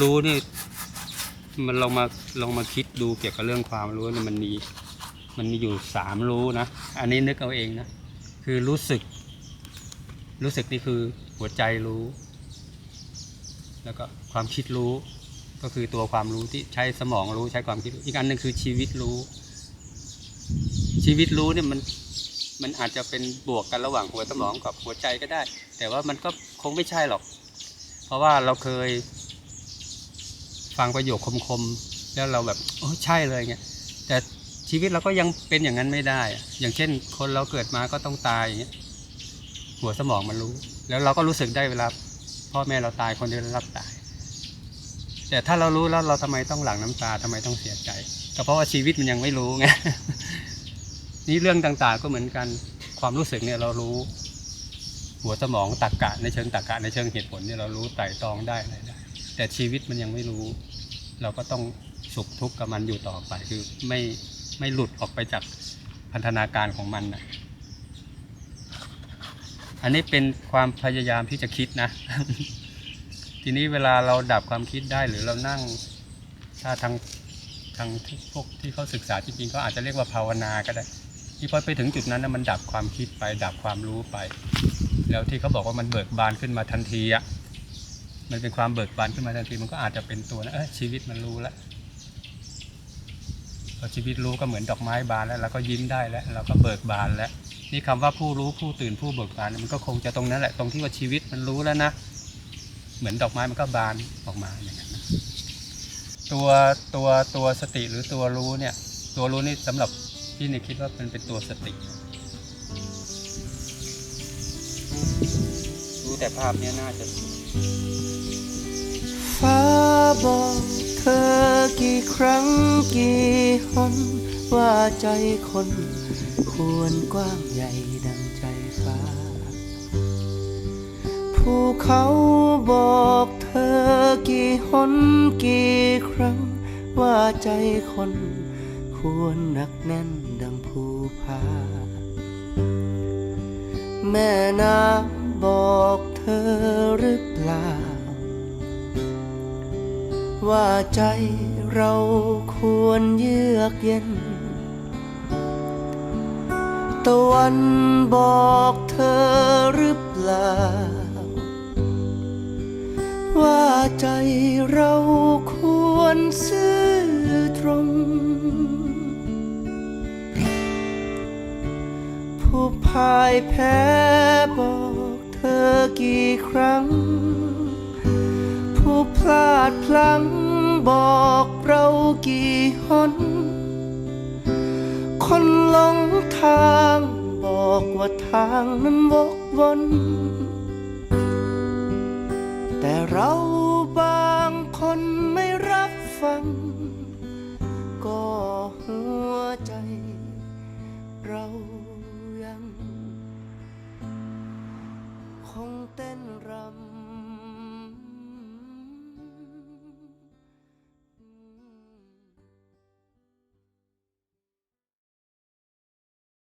รู้นี่ มันลองมาลองมาคิดดูเกี่ยวกับเรื่องความรู้เนี่ยมันมีมันมีอยู่สามรู้นะ อันนี้นึกเอาเองนะ คือรู้สึก รู้สึกนี่คือหัวใจรู้ แล้วก็ความคิดรู้ ก็คือตัวความรู้ที่ใช้สมองรู้ใช้ความคิดรู้อีกอันหนึ่งคือชีวิตรู้ ชีวิตรู้เนี่ยมันมันอาจจะเป็นบวกกันระหว่างหัวสมองกับหัวใจก็ได้ แต่ว่ามันก็คงไม่ใช่หรอก เพราะว่าเราเคย ฟังประโยคคมๆ แล้วเราแบบโอ้ใช่เลยเงี้ยแต่ชีวิตเราก็ยังเป็นอย่างนั้นไม่ได้ อย่างเช่น คนเราเกิดมาก็ต้องตายอย่างเงี้ยหัวสมองมันรู้ แล้วเราก็รู้สึกได้เวลาพ่อแม่เราตายคนที่เรารับตาย แต่ถ้าเรารู้แล้วเราทำไมต้องหลั่งน้ำตาทำไมต้องเสียใจ ก็เพราะว่าชีวิตมันยังไม่รู้ไงนี่เรื่องต่างๆก็เหมือนกันความรู้สึกเนี่ยเรารู้ หัวสมองตรรกะในเชิงตรรกะในเชิงเหตุผลเนี่ยเรารู้ไตร่ตรองได้อะไรได้ แต่ชีวิตมันยังไม่รู้ เราก็ต้องสุขทุกข์กับมันอยู่ต่อไปคือไม่ไม่หลุดออกไปจากพันธนาการของมันนะอันนี้เป็นความพยายามที่จะคิดนะ ทีนี้เวลาเราดับความคิดได้หรือเรานั่งถ้าทางทางทพวกที่เขาศึกษาจริงๆก็อาจจะเรียกว่าภาวนาก็ได้ที่พอไปถึงจุดนั้นนะมันดับความคิดไปดับความรู้ไป แล้วที่เขาบอกว่ามันเบิกบานขึ้นมาทันทีอะ มันเป็นความเบิกบานขึ้นมาทันทีมันก็อาจจะเป็นตัวนะเออชีวิตมันรู้แล้วพอชีวิตรู้ก็เหมือนดอกไม้บานแล้วเราก็ยิ้มได้แล้วเราก็เบิกบานแล้วนี่คำว่าผู้รู้ผู้ตื่นผู้เบิกบานมันก็คงจะตรงนั้นแหละตรงที่ว่าชีวิตมันรู้แล้วนะ เหมือนดอกไม้มันก็บานออกมาอย่างนั้นนะตัวตัวตัวสติหรือตัวรู้เนี่ย ตัวรู้นี่สำหรับพี่เนี่ยคิดว่ามันเป็นตัวสติ แต่ภาพนี้น่าจะฟ้าบอกเธอกี่ครั้งกี่หนว่าใจคน ควรกว้างใหญ่ดังใจฟ้า ภูเขาบอกเธอกี่หนกี่ครั้ง ว่าใจคน ควรหนักแน่นดังภูผาแม่น้ำ ว่าใจเราควรเยือกเย็น ตะวันบอกเธอหรือเปล่า ว่าใจเราควรซื่อตรง ผู้พ่ายแพ้บอกเธอกี่ครั้ง พลาดพลั้งบอกเรากี่หน คนหลงทางบอกว่าทางนั้นวกวนแต่เราบางคนไม่รับฟัง ก็หัวใจเรายัง คงเต้นรำ